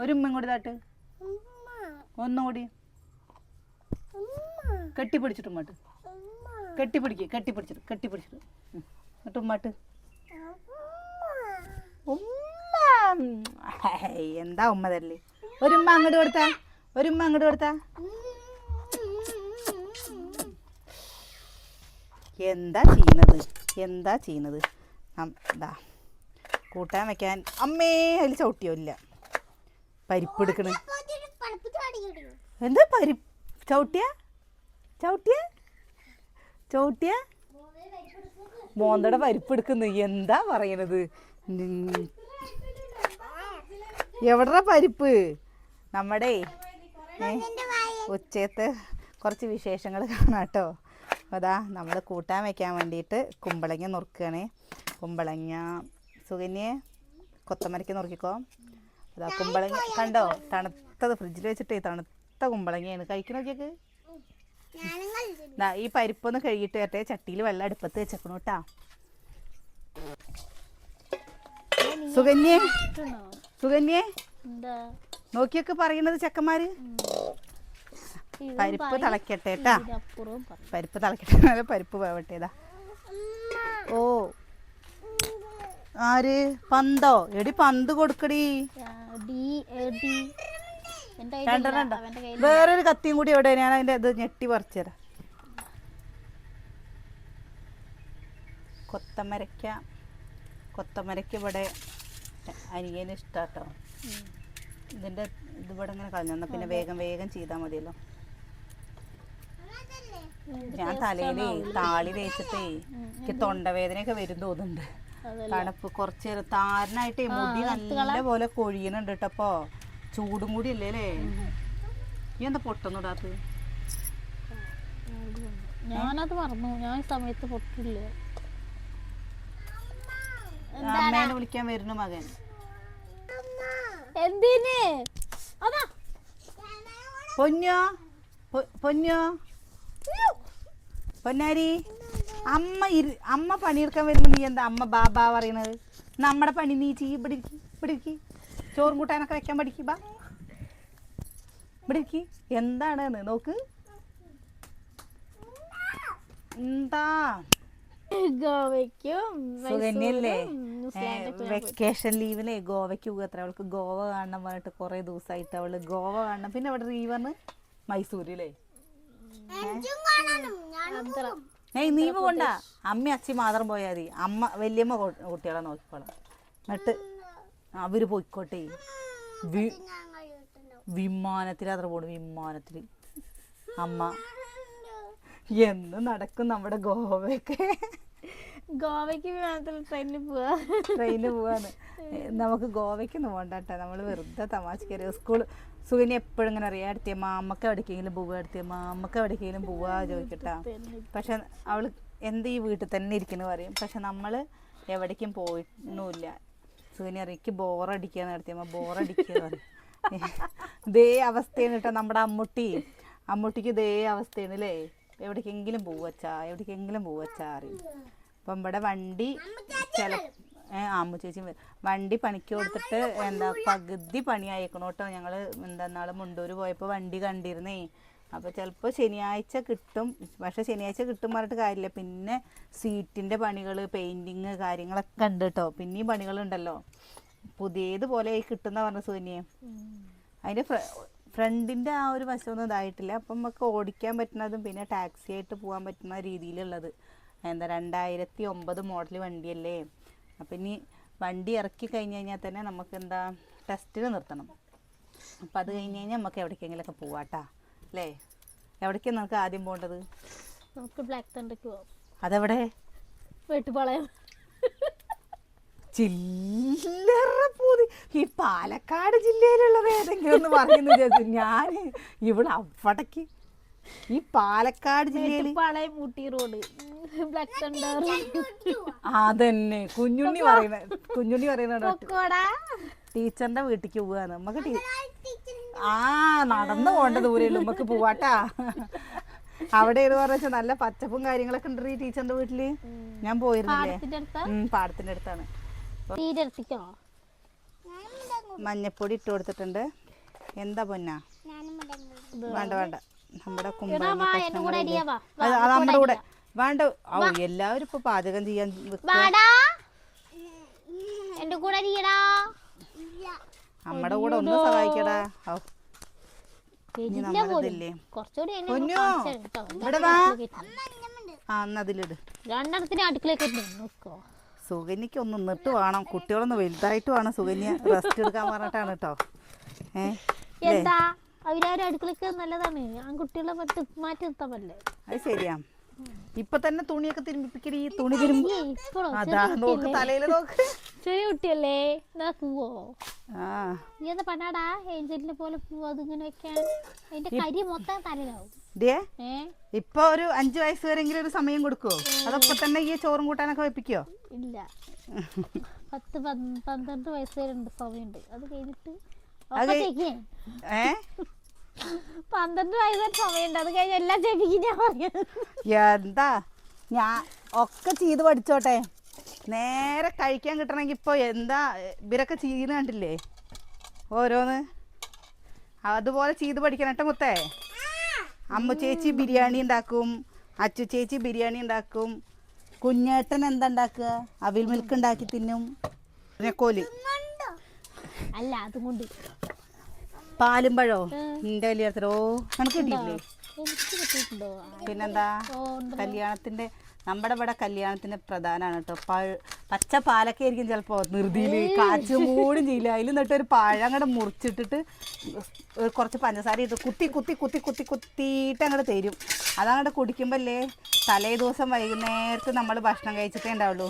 ഒരു ഉമ്മ കൂടി താട്ട് ഒന്നുകൂടി കെട്ടിപ്പിടിച്ചിട്ട് ഉമ്മട്ട്. കെട്ടിപ്പിടിക്ക് കെട്ടിപ്പിടിച്ചിട്ട് കെട്ടിപ്പിടിച്ചിട്ട്. എന്നിട്ട് ഉമ്മാട്ട്. ഉമ്മ. എന്താ ഉമ്മ തരൽ? ഒരു ഉമ്മ അങ്ങോട്ട് കൊടുത്താ? ഒരു ഉമ്മ അങ്ങോട്ട് കൊടുത്താ? എന്താ ചെയ്യുന്നത്? എന്താ ചെയ്യുന്നത്? കൂട്ടാൻ വെക്കാൻ. അമ്മേ അതിൽ ചവിട്ടിയോ ഇല്ല. പരിപ്പ് എടുക്കണ് എന്താ പരി ചവിട്ടിയ? ചവിട്ടിയ? ചവിട്ടിയ? മോന്തയുടെ പരിപ്പ് എടുക്കുന്നു എന്താ പറയണത്? എവിടെ പരിപ്പ്? നമ്മുടെ ഏ, കുറച്ച് വിശേഷങ്ങൾ കാണാം കേട്ടോ അതാ നമ്മൾ കൂട്ടാൻ വെക്കാൻ വേണ്ടിയിട്ട് കുമ്പളങ്ങ നുറുക്കുകയാണ് കുമ്പളങ്ങ സുകന്യെ കൊത്തമരയ്ക്ക് നുറുക്കിക്കോ. അതാ കുമ്പളങ്ങ. കണ്ടോ? തണുത്തത് ഫ്രിഡ്ജിൽ വെച്ചിട്ടേ തണുത്ത കുമ്പളങ്ങയാണ്. കഴിക്കണ നോക്കിയൊക്കെ ദാ ഈ പരിപ്പൊന്ന് കഴുകിയിട്ട് വരട്ടെ ചട്ടിയിൽ വെള്ളം അടുപ്പത്ത് വെച്ചേക്കണു കേട്ടാ സുഗന്യേ സുഗന്യേ നോക്കിയൊക്കെ പറയണത് ചെക്കന്മാര്? പരിപ്പ് തിളക്കട്ടെ കേട്ടാ പരിപ്പ് തിളക്കട്ടെ. നല്ല പരിപ്പ് വേവട്ടേതാ ഓ. ആര്? പന്തോ? എടി പന്ത് കൊടുക്കടി. വേറൊരു കത്തിയും കൂടി എവിടെ ഞാൻ അതിന്റെ ഇത് ഞെട്ടി പറിച്ചുതരാം കൊത്തമരക്ക കൊത്തമരക്ക ഇവിടെ അനിയന് ഇഷ്ടാട്ടോ. ഇതിന്റെ ഇത് ഇവിടെ ഇങ്ങനെ കളഞ്ഞു. എന്നാ പിന്നെ വേഗം വേഗം ചെയ്താൽ മതിയല്ലോ. ഞാൻ തലയിലേ താളി തേച്ചിട്ടേ എനിക്ക് തൊണ്ടവേദനയൊക്കെ വരും തോന്നുന്നുണ്ട്. തണുപ്പ് കുറച്ച് താരനായിട്ട് താരനായിട്ടേ മുടി നല്ല പോലെ കൊഴിയണുണ്ട് കേട്ടപ്പോ ചൂടും കൂടി അല്ലേ അല്ലേ? ഈ എന്താ പൊട്ടൊന്നും ഞാനത് മറന്നു. ഞാൻ ഈ സമയത്ത് പൊട്ടില്ല. അമ്മേനെ വിളിക്കാൻ വരുന്നു മകൻ. എന്തിന്? പൊന്നോ? പൊന്നോ? പൊന്നാരി? അമ്മ ഇരു അമ്മ പണിയെടുക്കാൻ വരുമ്പോൾ നീ എന്താ അമ്മ ബാബാ പറയണത്? നമ്മുടെ പണി നീ ചെയ്യ് ഇവിടെ ഇരിക്ക് ഇവിടെ ഇരിക്ക്. ചോറും കൂട്ടാനൊക്കെ വെക്കാൻ പഠിക്ക് ബാ. ഇവിടെ ഇരിക്ക്. എന്താണ് നോക്ക്. എന്താ. വെക്കേഷൻ ലീവിലെ ഗോവയ്ക്ക് പോകുക അത്ര. അവൾക്ക് ഗോവ കാണണം പറഞ്ഞിട്ട് കുറെ ദിവസമായിട്ട് അവൾ ഗോവ കാണണം. പിന്നെ അവിടെ റീവറിന് മൈസൂരിലേ. ഏയ് നീ പോണ്ട. അമ്മ അച്ഛൻ മാത്രം പോയാൽ മതി. അമ്മ വലിയമ്മ കുട്ടികളെ നോക്കിക്കോളാം. എന്നിട്ട് അവർ പോയിക്കോട്ടെ. വിമാനത്തിൽ അത്ര പോണു വിമാനത്തിൽ അമ്മ എന്ന് നടക്കും നമ്മുടെ ഗോവയ്ക്ക്? ഗോവയ്ക്ക് വിമാനത്തിൽ ട്രെയിനിൽ പോവാ. ട്രെയിനിൽ പോവാന്ന് നമുക്ക് ഗോവയ്ക്കൊന്നും പോകണ്ട കേട്ടോ നമ്മൾ വെറുതെ തമാശ കയറി സ്കൂൾ സുഖിനി എപ്പോഴും ഇങ്ങനെ അറിയാം അടുത്തിയമ്മ അമ്മയ്ക്ക് എവിടേക്കെങ്കിലും പോവുക അടുത്തിയമ്മ അമ്മയ്ക്ക് എവിടേക്കെങ്കിലും പോവുക ചോദിക്കട്ടാ. പക്ഷെ അവൾ എന്ത് ഈ വീട്ടിൽ തന്നെ ഇരിക്കുന്നു പറയും. പക്ഷെ നമ്മൾ എവിടേക്കും പോയിട്ടൊന്നുമില്ല. സുഖിനി അറിയിക്ക് ബോറടിക്കുക നടത്തിയമ്മ ബോറടിക്കുക ഇതേ അവസ്ഥയാണ് കേട്ടോ നമ്മുടെ അമ്മുട്ടി. അമ്മുട്ടിക്ക് ഇതേ അവസ്ഥയാണ് അല്ലേ? എവിടേക്കെങ്കിലും പോവച്ചാ എവിടേക്കെങ്കിലും പോവച്ചാ അറിയും അപ്പം ഇവിടെ വണ്ടി ചില അമ്മു ചേച്ചി വണ്ടി പണിക്ക് കൊടുത്തിട്ട് എന്താ പകുതി പണി അയക്കണോ കേട്ടോ. ഞങ്ങൾ എന്താ നാളെ മുണ്ടൂർ പോയപ്പോൾ വണ്ടി കണ്ടിരുന്നേ. അപ്പോൾ ചിലപ്പോൾ ശനിയാഴ്ച കിട്ടും. പക്ഷേ ശനിയാഴ്ച കിട്ടും പറഞ്ഞിട്ട് കാര്യമില്ല പിന്നെ സീറ്റിന്റെ പണികൾ പെയിന്റിങ് കാര്യങ്ങളൊക്കെ ഉണ്ട് കേട്ടോ. പിന്നെയും പണികളുണ്ടല്ലോ. പുതിയതുപോലെ കിട്ടുന്ന പറഞ്ഞ സൂനിയെ. അതിന്റെ ഫ്രണ്ടിന്റെ ആ ഒരു വശമൊന്നും ഇതായിട്ടില്ല. അപ്പം നമുക്ക് ഓടിക്കാൻ പറ്റുന്നതും പിന്നെ ടാക്സി ആയിട്ട് പോകാൻ പറ്റുന്ന രീതിയിലുള്ളത്. എന്താ രണ്ടായിരത്തി ഒമ്പത് മോഡൽ വണ്ടിയല്ലേ? അപ്പം ഇനി വണ്ടി ഇറക്കി കഴിഞ്ഞ് കഴിഞ്ഞാൽ തന്നെ നമുക്ക് എന്താ ടെസ്റ്റിന് നിർത്തണം. അപ്പം അത് കഴിഞ്ഞ് കഴിഞ്ഞാൽ നമുക്ക് എവിടേക്കെങ്കിലൊക്കെ പോവാട്ടാ അല്ലേ? എവിടേക്കാണ് നമുക്ക് ആദ്യം പോകേണ്ടത്? നമുക്ക് ബ്ലാക്ക് തണ്ടയ്ക്ക് പോവാം. അതെവിടെ? വെട്ടുപാളയം. ചില്ലറ പൂതി. ഈ പാലക്കാട് ജില്ലയിലുള്ളത് ഏതെങ്കിലും ഒന്ന് പറയുന്നു ഞാൻ ഇവിടെ അവിടേക്ക് ഈ പാലക്കാട് ജില്ലയിൽ ഊട്ടി റോഡ് ബ്ലാക്ക് തണ്ടർ അതന്നെ. കുഞ്ഞുണ്ണി പറയുന്ന കുഞ്ഞുണ്ണി പറയുന്ന ടീച്ചറിന്റെ വീട്ടിക്ക് പോവാന്ന്. നമുക്ക് ആ നടന്നു പോകേണ്ട ദൂരേ നമുക്ക് പോവാട്ടാ. അവിടെ ഏത് പറഞ്ഞ നല്ല പച്ചപ്പും കാര്യങ്ങളൊക്കെ ഉണ്ട് ഈ ടീച്ചറിന്റെ വീട്ടിൽ. ഞാൻ പോയിരുന്നില്ലേ? പാടത്തിന്റെ അടുത്താ? പാടത്തിന്റെ അടുത്താണ്. മഞ്ഞപ്പൊടി ഇട്ട് കൊടുത്തിട്ടുണ്ട്. എന്താ പൊന്നാ? വേണ്ട വേണ്ട. നമ്മുടെ കുമ്പളങ്ങ. അത് അത് നമ്മുടെ കൂടെ വേണ്ട. ഓ എല്ലാവരും ഇപ്പൊ പാചകം ചെയ്യാൻ എന്റെ കൂടെ അരിയടാ നമ്മുടെ കൂടെ ഒന്ന് സഹായിക്കടാ. ഔ, ഇനി എരില്ല നമ്മുടെ പോലും ഇതില്ലേ കുറച്ചുകൂടി എന്നെ പൊന്നോ, കാണിച്ച് തരും കേട്ടോ. ഇവിടെ വാ. ആ എന്നാ അതിലിട്. രണ്ടെണ്ണത്തിന് അടുക്കളയൊക്കെ നോക്കോ. സുകന്യക്ക് ഒന്ന് നിന്നിട്ട് വേണം. കുട്ടികളൊന്ന് വലുതായിട്ട് വേണം സുകന്യ റെസ്റ്റ് എടുക്കാൻ പറഞ്ഞിട്ടാണ് കേട്ടോ. ഏ? എന്താ? അവരവരും അടുക്കളയ്ക്ക് നല്ലതാണ്. ആൺകുട്ടികളെ പറ്റി മാറ്റി നിർത്താൻ പറ്റില്ലേ അത് ശരിയാ. ഇപ്പൊ തന്നെ തുണിയൊക്കെ തിരുമ്പിപ്പിക്കടി ഈ തുണി തിരുമ്പി ഇപ്പോഴോ? അതാ നോക്ക് തലയിൽ നോക്ക്. ചെറിയ കുട്ടിയല്ലേ? നോക്കുവോ ആ. നീ എന്താ പണ്ടാടാ ഏഞ്ചലിനെ പോലെ പോവാ അതിങ്ങനെ വെക്കാൻ. അതിന്റെ കരി മൊത്തം തലയിലാവും. ദേ ഏ? ഇപ്പൊ ഒരു അഞ്ചു വയസ്സ് വരെങ്കിലും ഒരു സമയം കൊടുക്കുവോ അതപ്പൊ തന്നെ ഈ ചോറും കൂട്ടാനൊക്കെ വെപ്പിക്കോ? ഇല്ല. പത്ത് പന്ത് പന്ത്രണ്ട് വയസ്സ് വരെ ഉണ്ട് സമയമുണ്ട്. അത് കഴിഞ്ഞിട്ട് അത്. ഏ? പന്ത്രണ്ട് വയസ്സ് സമയമുണ്ട്. അത് കഴിഞ്ഞ് എല്ലാം ചെയ്യിപ്പിക്കും ഞാൻ പറഞ്ഞത്. എന്താ? ഞാൻ ഒക്കെ ചെയ്ത് പഠിച്ചോട്ടെ. നേരെ കഴിക്കാൻ കിട്ടണമെങ്കിൽ ഇപ്പോൾ എന്താ? ഇവരൊക്കെ ചെയ്യുന്ന കണ്ടില്ലേ? ഓരോന്ന്. അതുപോലെ ചെയ്ത് പഠിക്കണം കേട്ടോ മുത്തേ. അമ്മ ചേച്ചി ബിരിയാണി ഉണ്ടാക്കും. അച്ചു ചേച്ചി ബിരിയാണി ഉണ്ടാക്കും. കുഞ്ഞേട്ടൻ എന്താ ഉണ്ടാക്കുക? അവിൽ മിൽക്ക് ഉണ്ടാക്കി തിന്നും. കോൽ അല്ല അതും കൊണ്ട്. പാലും പഴോ? നിന്റെ വലിയ നമുക്ക് കിട്ടിയില്ലേ പിന്നെന്താ? കല്യാണത്തിന്റെ നമ്മുടെ ഇവിടെ കല്യാണത്തിന്റെ പ്രധാനമാണ് കേട്ടോ. പഴ പച്ച പാലൊക്കെ ആയിരിക്കും ചിലപ്പോ നിർതിയിൽ കാച്ചു മൂടും ചെയ്യില്ല. അതിൽ നിന്നിട്ട് ഒരു പഴം അങ്ങോട്ട് മുറിച്ചിട്ടിട്ട് കുറച്ച് പഞ്ചസാര ഇട്ട് കുത്തി കുത്തി കുത്തി കുത്തി കുത്തിയിട്ട് അങ്ങോട്ട് തരും. അതങ്ങോട്ട് കുടിക്കുമ്പല്ലേ തലേ ദിവസം വൈകുന്നേരത്ത് നമ്മൾ ഭക്ഷണം കഴിച്ചിട്ടേ ഉണ്ടാവുള്ളൂ.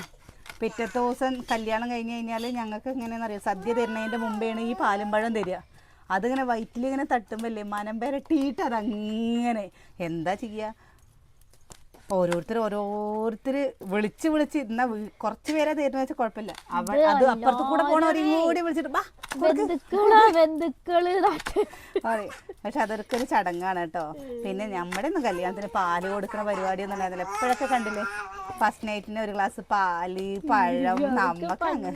പിറ്റത്തെ ദിവസം കല്യാണം കഴിഞ്ഞ് കഴിഞ്ഞാൽ ഞങ്ങൾക്ക് എങ്ങനെയാണെന്ന് അറിയാം? സദ്യ തരുന്നതിന്റെ മുമ്പേണ് ഈ പാലും പഴം തരിക. അതിങ്ങനെ വയറ്റിലിങ്ങനെ തട്ടുമ്പല്ലേ മനം പെരട്ടിയിട്ട് അതങ്ങനെ. എന്താ ചെയ്യുക ഓരോരുത്തർ ഓരോരുത്തർ വിളിച്ച് വിളിച്ച് ഇന്നാ കുറച്ച് പേരെ തരുന്ന വെച്ചാൽ കുഴപ്പമില്ല അവർ അത് അപ്പുറത്ത് കൂടെ പോണവരെയും കൂടി വിളിച്ചിട്ട് പക്ഷെ അതൊക്കെ ഒരു ചടങ്ങാണ് കേട്ടോ. പിന്നെ നമ്മുടെ ഒന്നും കല്യാണത്തിന് പാൽ കൊടുക്കുന്ന പരിപാടി ഒന്നും ഉണ്ടായിരുന്നില്ല. എപ്പോഴൊക്കെ കണ്ടില്ലേ? ഫസ്റ്റ് നൈറ്റിന് ഒരു ഗ്ലാസ് പാൽ പഴം നമ്മക്ക് അങ്ങ്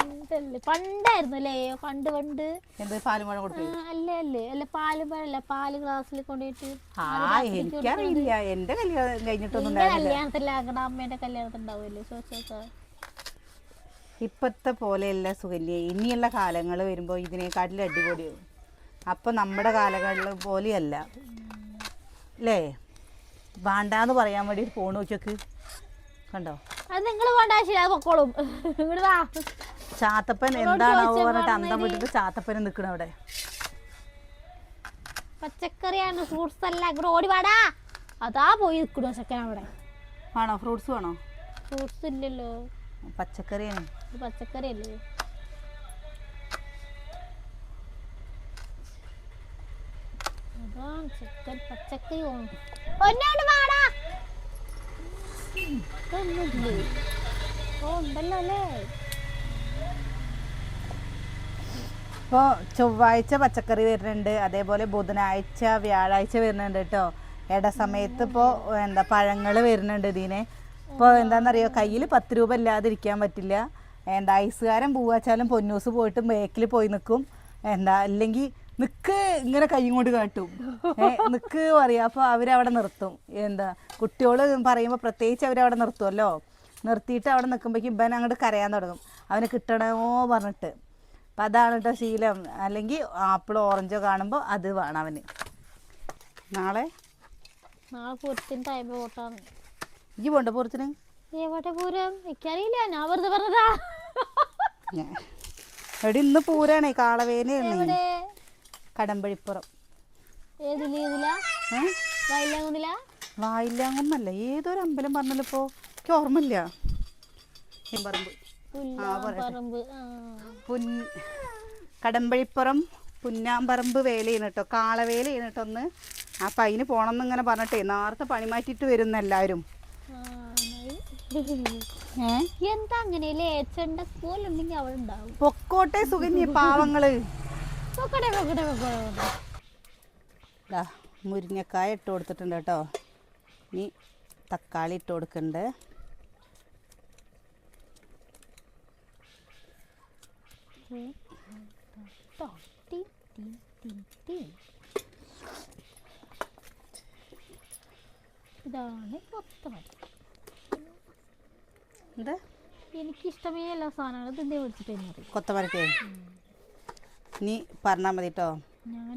പണ്ടായിരുന്നു അല്ലേ പണ്ട് പണ്ട്. എന്ത് പാലും പഴം കൊടുക്കും അല്ലേ അല്ലേ. അല്ല പഴം അല്ല. പാൽ ഗ്ലാസ്സിൽ കൊണ്ടുപോയിട്ട് ആ എനിക്കറിയില്ല. എന്റെ കല്യാണം കഴിഞ്ഞിട്ടൊന്നും ഉണ്ടായിരുന്നില്ല. കല്യാണത്തിലാകണ അമ്മേന്റെ കല്യാണത്തിൽ ഉണ്ടാവുമല്ലേ. ചോദിച്ചോക്ക ഇപ്പത്തെ പോലെയല്ല സുഖല്യ ഇനിയുള്ള കാലങ്ങൾ വരുമ്പോൾ ഇതിനെക്കാട്ടിലും അടിപൊളിയാവും അപ്പം നമ്മുടെ കാലങ്ങളിൽ പോലെയല്ല. അല്ലേ വേണ്ടാന്ന് പറയാൻ വേണ്ടി ഒരു ഫോൺ നോക്കിയൊക്കെ കണ്ടോ? അത് നിങ്ങൾ വേണ്ട അത് പൊക്കോളും. വാ. ചാത്തപ്പൻ എന്താണോ പറഞ്ഞിട്ട് അന്തം വിട്ടിട്ട് ചാത്തപ്പൻ നിൽക്കണം അവിടെ. പച്ചക്കറിയാണ് ഫ്രൂട്ട്സ് അല്ല ഇവിടെ ഓടി വാടാ. അതാ പോയി നിൽക്കണോ ചെക്കൻ അവിടെ. ആണോ? ഫ്രൂട്ട്സ് വേണോ ഫ്രൂട്ട്സ് ഇല്ലല്ലോ. പച്ചക്കറിയാണ്. പച്ചക്കറി അല്ലേ ചെക്കൻ പച്ചക്കറി ഓണം പൊന്നോട് വാടാ? ഓ ഉണ്ടല്ലോ അല്ലേ? ഇപ്പോൾ ചൊവ്വാഴ്ച പച്ചക്കറി വരുന്നുണ്ട്. അതേപോലെ ബുധനാഴ്ച വ്യാഴാഴ്ച വരുന്നുണ്ട് കേട്ടോ. ഇട സമയത്ത് ഇപ്പോൾ എന്താ പഴങ്ങൾ വരുന്നുണ്ട് ഇതിനെ. ഇപ്പോൾ എന്താണെന്നറിയോ കയ്യിൽ പത്ത് രൂപ ഇല്ലാതിരിക്കാൻ പറ്റില്ല. എന്താ ഐസുകാരൻ പോവാച്ചാലും പൊന്നൂസ് പോയിട്ട് ബേക്കിൽ പോയി നിൽക്കും എന്താ അല്ലെങ്കിൽ നിക്ക് ഇങ്ങനെ കൈയും കൊണ്ട് കാട്ടും. നിക്ക് പറയാം അപ്പോൾ അവരവിടെ നിർത്തും. എന്താ കുട്ടികൾ പറയുമ്പോൾ പ്രത്യേകിച്ച് അവരവിടെ നിർത്തുമല്ലോ നിർത്തിയിട്ട് അവിടെ നിൽക്കുമ്പോഴേക്കും ഇവൻ അങ്ങോട്ട് കരയാൻ തുടങ്ങും. അവന് കിട്ടണമോ പറഞ്ഞിട്ട്. അപ്പം അതാണ് കേട്ടോ ശീലം. അല്ലെങ്കിൽ ആപ്പിളോ ഓറഞ്ചോ കാണുമ്പോൾ അത് വേണം അവന്. നാളെ നാളെ പൂരത്തിന് ടൈം പോട്ടാണ് ഈ പോണ്ട പുറത്തിന്? എവിടെ പൂരം? എനിക്കറിയില്ല. ഞാൻ വെറുതെ പറഞ്ഞതാ. ഞാൻ എടി ഇന്ന് പൂരാണേ കാളവേനയാണ് കടമ്പഴിപ്പുറം. ഏതൊരു അമ്പലം പറഞ്ഞല്ലോ എനിക്ക് ഓർമ്മയില്ല. പുൻ കടമ്പഴിപ്പുറം പുന്നാമ്പറമ്പ് വേലയാണ് കേട്ടോ. കാളവേലയാണ് കേട്ടോ ഒന്ന് അപ്പം അതിന് പോകണം എന്നിങ്ങനെ പറഞ്ഞിട്ടേ നേരത്തെ പണി മാറ്റിട്ട് വരുന്ന എല്ലാരും ആ, എന്താ അങ്ങനെ പൊക്കോട്ടെ സുകന്യ പാവങ്ങൾ മുരിങ്ങക്കായ ഇട്ട് കൊടുത്തിട്ടുണ്ട് കേട്ടോ ഇനി തക്കാളി ഇട്ട് കൊടുക്കുന്നുണ്ട്. ടി, ടി, ടി, ടി. ഇതാണ് കൊത്തമല്ലി എന്താ? എനിക്കിഷ്ടമേ എല്ലാ സാധനങ്ങളും ഇതിന്റെ മേടിച്ചിട്ട് തന്നെ കൊത്തമരക്കേ നീ പറഞ്ഞാൽ മതി കേട്ടോ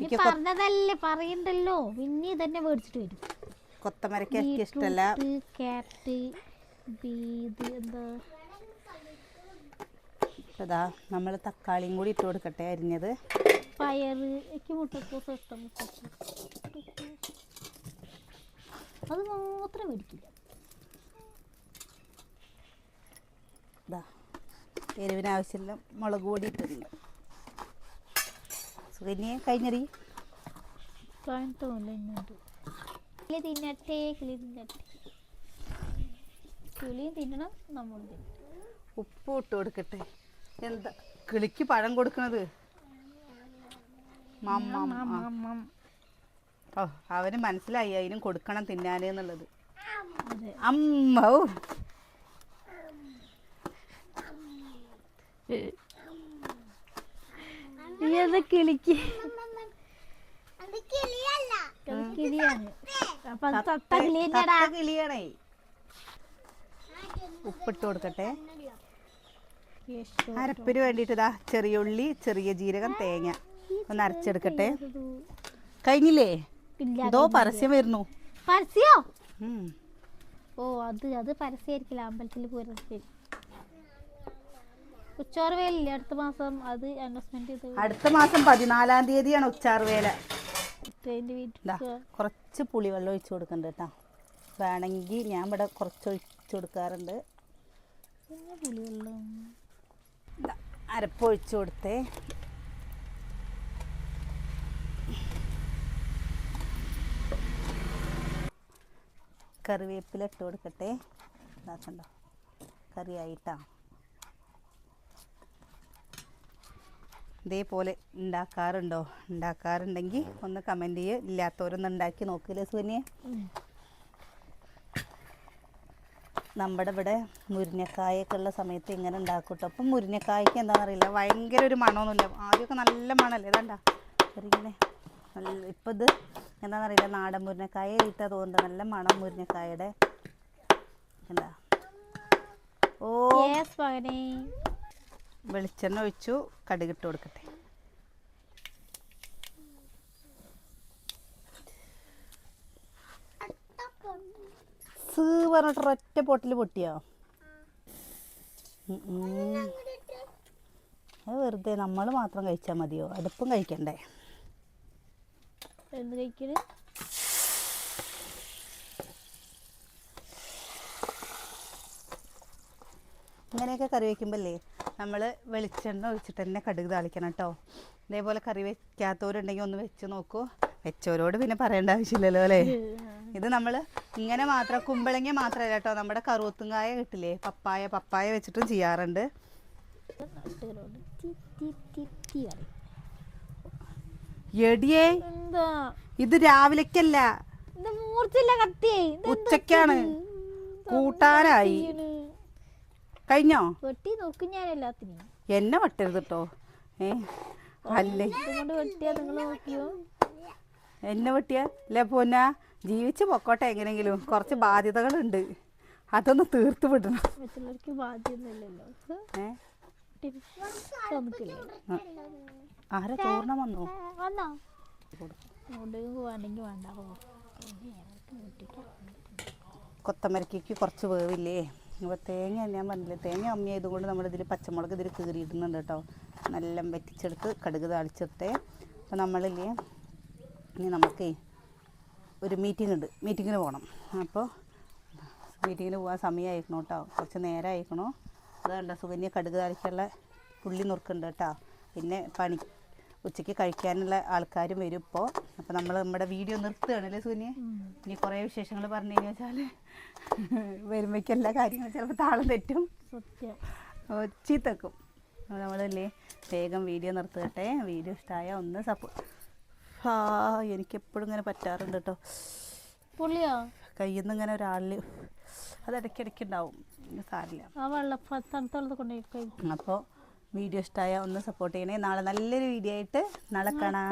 ഞാൻ പറഞ്ഞതല്ലേ പറയണ്ടല്ലോ. പിന്നെ ഇതന്നെ മേടിച്ചിട്ട് വരും. കൊത്തമരക്ക എനിക്ക് ഇഷ്ടമല്ല ക്യാരറ്റ് ബീത് എന്താ? നമ്മൾ തക്കാളിയും കൂടി ഇട്ട് കൊടുക്കട്ടെ അരിഞ്ഞത്. പയർ എനിക്ക് മുട്ടക്കോസ് ഇഷ്ടം. മുട്ടക്കോസ് അത് മാത്രം മേടിക്കില്ല ഇതാ എരിവിന് ആവശ്യമില്ല മുളക് പൊടി ഇട്ടിട്ടുണ്ട്. സുകന്യെ കഴിഞ്ഞറി കിളി തിന്നട്ടെ കിളി തിന്നട്ടെ. കിളിയും തിന്നണം നമ്മൾ തിന്നണം. ഉപ്പ് ഇട്ട് കൊടുക്കട്ടെ. എന്താ കിളിക്ക് പഴം കൊടുക്കണത്? മമ്മ ആ. ഓ അവന് മനസ്സിലായി അതിനും കൊടുക്കണം തിന്നാന് എന്നുള്ളത്. അമ്മ. കിളിക്ക്. കിളിയാണ്. ഉപ്പിട്ട് കൊടുക്കട്ടെ. അരപ്പിന് വേണ്ടിയിട്ട് ഇതാ ചെറിയ ഉള്ളി ചെറിയ ജീരകം തേങ്ങ. ഒന്ന് അരച്ചെടുക്കട്ടെ. കഴിഞ്ഞില്ലേ? ഇല്ല പരസ്യം വരുന്നു. പരസ്യോ? ഓ അത് അത് പരസ്യമായിരിക്കില്ല അമ്പലത്തിൽ പോയി ഉച്ചോറ് വേലില്ലേ അടുത്ത മാസം അത് അനൗൺസ്മെന്റ് ചെയ്ത് അടുത്ത മാസം പതിനാലാം തീയതിയാണ് ഉച്ചാർവേല. കുറച്ച് പുളിവെള്ളം ഒഴിച്ച് കൊടുക്കണ്ട കേട്ടോ. വേണമെങ്കിൽ ഞാൻ ഇവിടെ കുറച്ച് ഒഴിച്ചു കൊടുക്കാറുണ്ട്. അരപ്പൊഴിച്ചു പുളിവെള്ളം. ഇതാ, അരപ്പ് ഒഴിച്ച് കൊടുത്തേ. കറിവേപ്പില ഇട്ട് കൊടുക്കട്ടെ. ഇതാക്കണ്ടോ കറിയായിട്ടാ. ഇതേപോലെ ഉണ്ടാക്കാറുണ്ടോ? ഉണ്ടാക്കാറുണ്ടെങ്കിൽ ഒന്ന് കമന്റ് ചെയ്യുക ഇല്ലാത്തവരൊന്ന് ഉണ്ടാക്കി നോക്കില്ലേ സുനിയെ. നമ്മുടെ ഇവിടെ മുരിങ്ങക്കായൊക്കെ ഉള്ള സമയത്ത് ഇങ്ങനെ ഉണ്ടാക്കും കേട്ടോ അപ്പം മുരിങ്ങക്കായ്ക്ക് എന്താണെന്ന് അറിയില്ല. ഭയങ്കര ഒരു മണമൊന്നുമില്ല. ആദ്യമൊക്കെ നല്ല മണമല്ലേ? ഇതാണ്ടാ. ഇങ്ങനെ നല്ല ഇപ്പം ഇത് എന്താണെന്ന് അറിയില്ല നാടൻ മുരിങ്ങക്കായ ഇട്ടാ തോന്നുന്നുണ്ട് നല്ല മണം മുരിങ്ങക്കായുടെ എന്താ? ഓ. വെളിച്ചെണ്ണ ഒഴിച്ചു കടുകിട്ട് കൊടുക്കട്ടെ. സ് പറഞ്ഞിട്ട് ഒറ്റ പൊട്ടിൽ പൊട്ടിയോ. അത് വെറുതെ നമ്മൾ മാത്രം കഴിച്ചാൽ മതിയോ? അടുപ്പും കഴിക്കണ്ടേ? എന്ത് കഴിക്കൽ ഇങ്ങനെയൊക്കെ കറി വയ്ക്കുമ്പല്ലേ നമ്മൾ വെളിച്ചെണ്ണ ഒഴിച്ചിട്ട് തന്നെ കടുക് താളിക്കണം കേട്ടോ ഇതേപോലെ കറി വയ്ക്കാത്തവരുണ്ടെങ്കിൽ ഒന്ന് വെച്ച് നോക്കൂ. വെച്ചവരോട് പിന്നെ പറയേണ്ട ആവശ്യമില്ലല്ലോ അല്ലേ? ഇത് നമ്മൾ ഇങ്ങനെ മാത്രം കുമ്പളങ്ങ മാത്രമല്ല കേട്ടോ നമ്മുടെ കറുവത്തുങ്കായ കിട്ടില്ലേ? പപ്പായ പപ്പായ വെച്ചിട്ടും ചെയ്യാറുണ്ട് നാട്ടുകാരോട് ടി, ടി, ടി, ടി പറയും. എടിയേ എന്താ? ഇത് രാവിലേക്കല്ല. ഇത് മൂർച്ചില്ല കത്തി ഇതെന്താ ഉച്ചക്കാണ്? കൂട്ടാനായി? കഴിഞ്ഞോ? വെട്ടി നോക്കും ഞാൻ എല്ലാത്തിനും എന്നെ വെട്ടരുത് കേട്ടോ ഏ അല്ലേ? ഇതുകൊണ്ട് വെട്ടിയാ നിങ്ങൾ നോക്കിയോ? എന്നെ വെട്ടിയ? അല്ലേ പൊന്ന? ജീവിച്ച് പൊക്കോട്ടെ എങ്ങനെങ്കിലും കുറച്ച് ബാധ്യതകളുണ്ട്. അതൊന്ന് തീർത്ത് വിടണം. മറ്റുള്ളവർക്ക് ബാധ്യതയൊന്നുമില്ലല്ലോ ഏ? ആരാ ചോറിന വന്നു? വന്നോ? അങ്ങോട്ടേക്ക് വേണ്ടെങ്കിൽ വേണ്ട ഓ, കുറച്ച് വേവില്ലേ? അപ്പോൾ തേങ്ങ ഞാൻ പറഞ്ഞില്ലേ? തേങ്ങ അമ്മിയായത് കൊണ്ട് നമ്മളിതിൽ പച്ചമുളക് ഇതിൽ കീറിയിടുന്നുണ്ട് കേട്ടോ. നല്ല വെറ്റിച്ചെടുത്ത് കടുക് താളിച്ചെടുത്തേ. അപ്പോൾ നമ്മളില്ലേ ഇനി നമുക്ക് ഒരു മീറ്റിംഗ് ഉണ്ട് മീറ്റിങ്ങിന് പോകണം അപ്പോൾ മീറ്റിങ്ങിന് പോകാൻ സമയമായിരിക്കണം കേട്ടോ? കുറച്ച് നേരം ആയിരിക്കണോ അതുകൊണ്ട് സുകന്യ കടുക് താളിക്കുള്ള പുള്ളി നുറുക്കുന്നുണ്ട് കേട്ടോ. പിന്നെ പണി ഉച്ചയ്ക്ക് കഴിക്കാനുള്ള ആൾക്കാരും വരും ഇപ്പോൾ അപ്പോൾ നമ്മൾ നമ്മുടെ വീഡിയോ നിർത്തുകയാണല്ലേ സുകന്യ ഉം. ഇനി കുറേ വിശേഷങ്ങൾ പറഞ്ഞു കഴിഞ്ഞാൽ വെച്ചാൽ വരുമ്പോഴേക്കും എല്ലാ കാര്യങ്ങളും ചിലപ്പോൾ താളം തെറ്റും. ചീത്തക്കും. നമ്മളല്ലേ വേഗം വീഡിയോ നിർത്തുകട്ടെ. വീഡിയോ ഇഷ്ടമായ ഒന്ന് സപ്പോ ആ എനിക്കെപ്പോഴും ഇങ്ങനെ പറ്റാറുണ്ട് കേട്ടോ. പുള്ളിയോ കയ്യിൽ നിന്ന് ഇങ്ങനെ ഒരാളിൽ അത് ഇടയ്ക്കിടയ്ക്ക് ഉണ്ടാവും. സാരില്ല അപ്പോൾ വീഡിയോ ഇഷ്ടമായ ഒന്ന് സപ്പോർട്ട് ചെയ്യണേ. നാളെ നല്ലൊരു വീഡിയോ ആയിട്ട് നാളെ കാണാം.